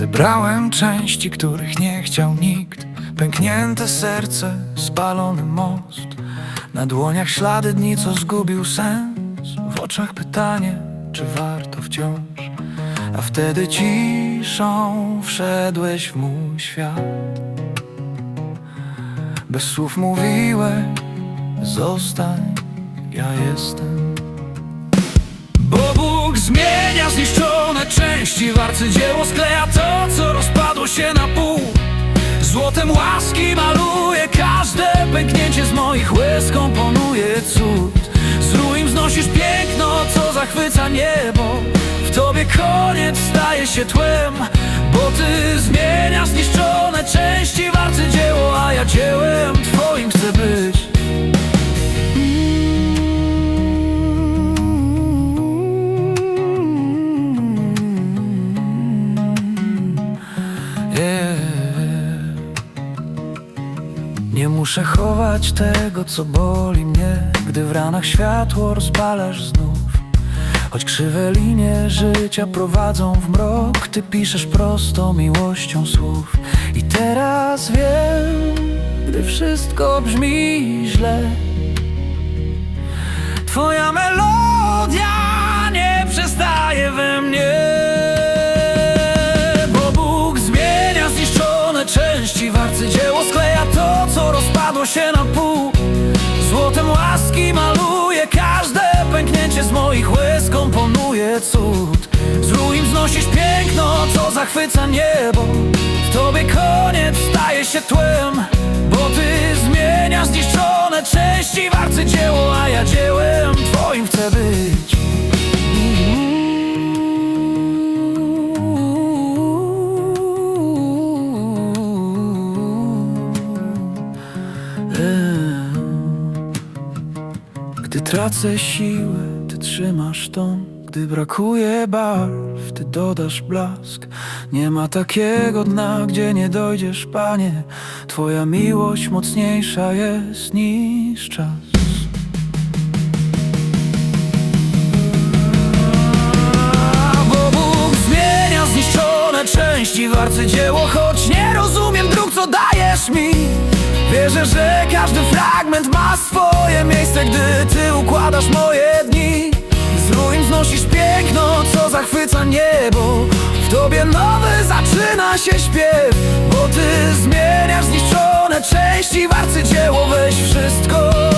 Wybrałem części, których nie chciał nikt. Pęknięte serce, spalony most. Na dłoniach ślady dni, co zgubił sens. W oczach pytanie, czy warto wciąż? A wtedy ciszą wszedłeś w mój świat. Bez słów mówiłeś, zostań, ja jestem. Bo Bóg zmienia części W arcydzieło skleja to, co rozpadło się na pół. Złotem łaski maluje każde pęknięcie z moich łez komponuje cud. Z ruin wznosisz piękno, co zachwyca niebo. W tobie koniec staje się tłem Bo ty zmieniasz zniszczone Nie muszę chować tego, co boli mnie Gdy w ranach światło rozpalasz znów. Choć krzywe linie życia prowadzą w mrok Ty piszesz prosto miłością słów. I teraz wiem, gdy wszystko brzmi źle. Twoja melodia się na pół. Złotem łaski maluje każde pęknięcie z moich łez Komponuje cud. Z ruin wznosisz piękno, co zachwyca niebo. W tobie koniec staje się tłem Bo ty zmieniasz zniszczone części w arcydzieło A ja dziełem Gdy tracę siłę, ty trzymasz ton Gdy brakuje barw, ty dodasz blask. Nie ma takiego dna, gdzie nie dojdziesz, panie. Twoja miłość mocniejsza jest niż czas. Części w arcydzieło Choć nie rozumiem dróg, co dajesz mi. Wierzę, że każdy fragment ma swoje miejsce się, gdy ty układasz moje dni Z ruin znosisz piękno, co zachwyca niebo. W tobie nowy zaczyna się śpiew Bo ty zmieniasz zniszczone części w arcydzieło Weź wszystko.